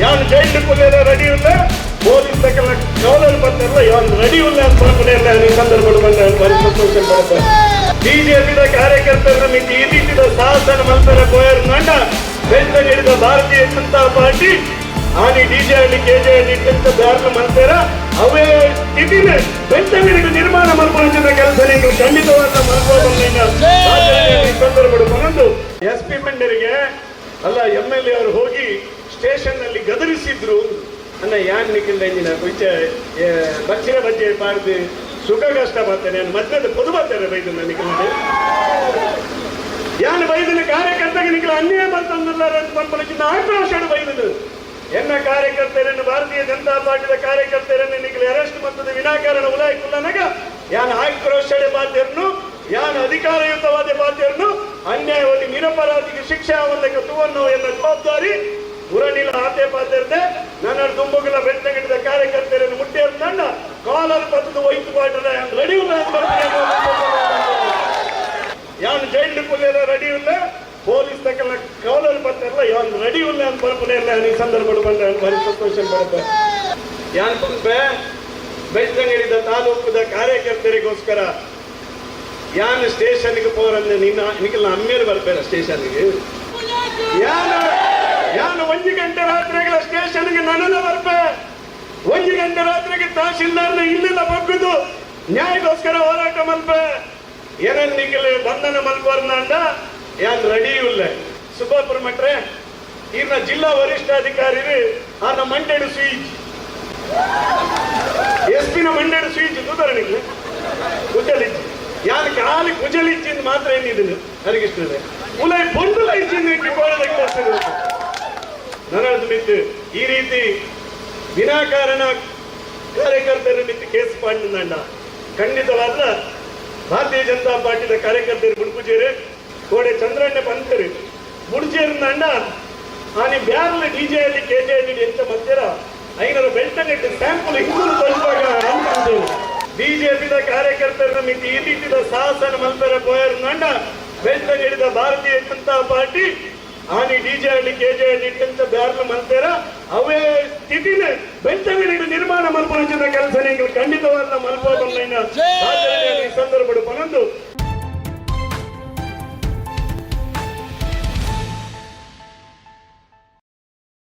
ಯಾರು ಜೈಲು ಕೊಲೆಲ್ಲ ರೆಡಿ ಇಲ್ಲ ಪೊಲೀಸ್ ತಕ್ಕಲ್ಲ ಬರ್ತಾರಲ್ಲ ಯಾರು ರೆಡಿ ಇಲ್ಲ ಅಂತ ಬರ್ಕೊಂಡಿಲ್ಲ ಈ ಸಂದರ್ಭಗಳು ಬಂದ ಬಿಜೆಪಿದ ಕಾರ್ಯಕರ್ತರ ಮಿತಿ ಈ ರೀತಿಯ ಸಾಹಸನ ಮಲ್ಪರ ಕೋಯರ್ ನಂಡ ಬೆಂತ ನೀಡಿದ ಭಾರತೀಯ ಜನತಾ ಪಾರ್ಟಿ ಆನಿ ಡಿಜೆ ಹಳ್ಳಿ ಕೆಜೆ ಹಳ್ಳಿ ಇಟ್ಟಂತ ಬ್ಯಾರ್ನ ಮಲ್ತಾರ ಅವೇ ಸ್ಥಿತಿನ ಬೆಂತ ನೀಡಿದ ನಿರ್ಮಾಣ ಮಲ್ಪಡಿಸಿದ ಕೆಲಸ ನೀವು ಖಂಡಿತವಾದ ಮಲ್ಪೋದನ್ನ ಸಂದರ್ಭಗಳು ಬಂದು ಎಸ್ ಪಿ ಮಂಡರಿಗೆ ಅಲ್ಲ ಎಂ ಎಲ್ ಎ ಅವರು ಹೋಗಿ ಸ್ಟೇಷನ್ನಲ್ಲಿ ಗದರಿಸಿದ್ರು ಅನ್ನ ಯಾನ್ ನಿಖಿಲ್ ಎಂಜಿನ ಕುಂಚ ಬಚ್ಚಿನ ಬಜ್ಜೆ ಪಾಡ್ದು ಸುಖ ಕಷ್ಟ ಬರ್ತೇನೆ ಮಧ್ಯದ ಪೊದು ಬರ್ತಾರೆ ಬೈದು ನಿಖಿಲ್ ಯಾನ್ ಬೈದಿನ ಕಾರ್ಯಕರ್ತಗೆ ನಿಖಿಲ್ ಅನ್ಯಾಯ ಬಂತಂದ್ರೆ ಅಂತ ಪಂಪಲಕ್ಕಿಂತ ಆಕ್ರೋಶ ಬೈದನು ಎನ್ನ ಕಾರ್ಯಕರ್ತರನ್ನು, ಭಾರತೀಯ ಜನತಾ ಪಾರ್ಟಿದ ಕಾರ್ಯಕರ್ತರನ್ನು ನಿಖಿಲ್ ಅರೆಸ್ಟ್ ಮತ್ತು ವಿನಾಕಾರಣ ಉಲಾಯ್ ಕುಲ್ಲನಗ ಯಾನ್ ಆಕ್ರೋಶ ಬಾಧ್ಯರನ್ನು ಯಾನ್ ಅಧಿಕಾರಯುತವಾದ ಬಾಧ್ಯರನ್ನು ಅನ್ಯಾಯವಾಗಿ ನಿರಪರಾಧಿಗೆ ಶಿಕ್ಷೆ ಅವರಿಗೆ ತುವನ್ನು ಎನ್ನ ಜವಾಬ್ದಾರಿ ಉರಣಿಲ ಆತೆ ಪಾತ್ರದೆ ನನ್ನ ದುಂಬುಗಳ ಬೆಟ್ಟಗಿಡಿದ ಕಾರ್ಯಕರ್ತರನ್ನು ಮುಟ್ಟೇರು ತಂಡ ಕಾಲರ್ ಪತ್ತದ ಒಯ್ತು ಪಾಟದ ರೆಡಿ ಯಾನ್ ಜೈಲ್ ಕೊಲೆಲ್ಲ ರೆಡಿ ಇಲ್ಲ ಪೊಲೀಸ್ ತಕ್ಕಲ್ಲ ಕಾಲರ್ ಬರ್ತಾರಲ್ಲ ಯಾನ್ ರೆಡಿ ಇಲ್ಲ ಅಂತ ಬರ್ಪನೆ ಇಲ್ಲ ಈ ಸಂದರ್ಭ ಬಂದ ಭಾರಿ ಸಂತೋಷ ಬರುತ್ತೆ. ಯಾನ್ ಪಂಪೆ ಬೆಳ್ತಂಗಡಿದ ತಾಲೂಕದ ಕಾರ್ಯಕರ್ತರಿಗೋಸ್ಕರ ಯಾನ್ ಸ್ಟೇಷನ್ಗೆ ಹೋರಂದ್ರೆ ನಿನ್ನ ನಿಖಿಲ್ ಅಮ್ಮೇಲೆ ಬರ್ಬೇಡ ಸ್ಟೇಷನ್ಗೆ ಯಾನ ಯಾನು ಒಂದು ಗಂಟೆ ರಾತ್ರಿಗಳ ಸ್ಟೇಷನ್ಗೆ ಬರ್ಪ ಒಂದು ಗಂಟೆ ರಾತ್ರಿಗೆ ತಹಶೀಲ್ದಾರ್ನ ಇಲ್ಲಿಂದ ಬಗ್ಗಿದ್ದು ನ್ಯಾಯಕ್ಕೋಸ್ಕರ ಹೋರಾಟ ಮಲ್ಪ. ಏನನ್ ನಿಗಲೆ ಬಂಧನ ಮಲ್ಪರ್ನ ಅಂದ ಯಾನ್ ರೆಡಿ ಇಲ್ಲ. ಸುಬ್ಬಾಪುರ ಮಟ್ರೆ, ಇನ್ನ ಜಿಲ್ಲಾ ವರಿಷ್ಠಾಧಿಕಾರಿ ಆನ ಮಂಡೆಡು ಸ್ವೀಚ್ ಎಸ್ ಪಿನ ಮಂಡ್ಯಡು ಸ್ವೀಚ್ ಉದಾಹರಣೆಗೆ ಕುಜಲಿಚ್ಚಿ ಯಾನ್ ಕಾಲಿ ಕುಜಲಿಚ್ಚಿಂದ ಮಾತ್ರ ಏನಿದ್ದೀನಿ ಹರಿಗಿಷ್ಟದೆ ಉಲೈ ಬೊಂಡುಲ ಇಚ್ಚಿಂದ ಕಿಬೋಳದಕ್ಕೆ ಮಿತ್ತು ಈ ರೀತಿ ವಿನಾಕಾರಣ ಕಾರ್ಯಕರ್ತರ ಮಿತ್ತು ಕೇಸ್ ಮಾಡಿದಂಡ ಖಂಡಿತವಾದ ಭಾರತೀಯ ಜನತಾ ಪಾರ್ಟಿದ ಕಾರ್ಯಕರ್ತರು ಬುಡ್ಪುಜೇರು ಕೋಡೆ ಚಂದ್ರಣ್ಣ ಬಂತರು ಬುಡ್ಜೇರಿಂದಂಡ ಆನಿ ಬ್ಯಾರಲ್ ಡಿಜೆ ಅಲ್ಲಿ ಕೆಜೆ ಅಲ್ಲಿ ಎಂತ ಮಧ್ಯರ ಐನರ ಬೆಳ್ತನೆಟ್ಟು ಸ್ಯಾಂಪಲ್ ಹಿಂದೂ ತಲುಪಾಗ ಅನ್ಕೊಂಡು ಬಿಜೆಪಿದ ಕಾರ್ಯಕರ್ತರ ಮಿತಿ ಈ ರೀತಿಯ ಸಾಹಸನ ಮಲ್ಪರ ಬೋಯರ್ ನಂಡ ಬೆಳ್ತ ನೀಡಿದ ಭಾರತೀಯ ಜನತಾ ಪಾರ್ಟಿ ಆನಿ ಡಿಜೆ ಹಳ್ಳಿ ಕೆಜೆ ಹಳ್ಳಿ ಇಟ್ಟಂತ ಬ್ಯಾರ್ಲ ಮಂತೇರ ಅವೇ ಸ್ಥಿತಿನ ನೀಡಿದ ನಿರ್ಮಾಣ ಮಲ್ಪಡಿಸಿದ ಕೆಲಸ ನೀವು ಖಂಡಿತವಾದ ಮಲ್ಪೋದನ್ನ ಈ ಸಂದರ್ಭಗಳು ಬಂದು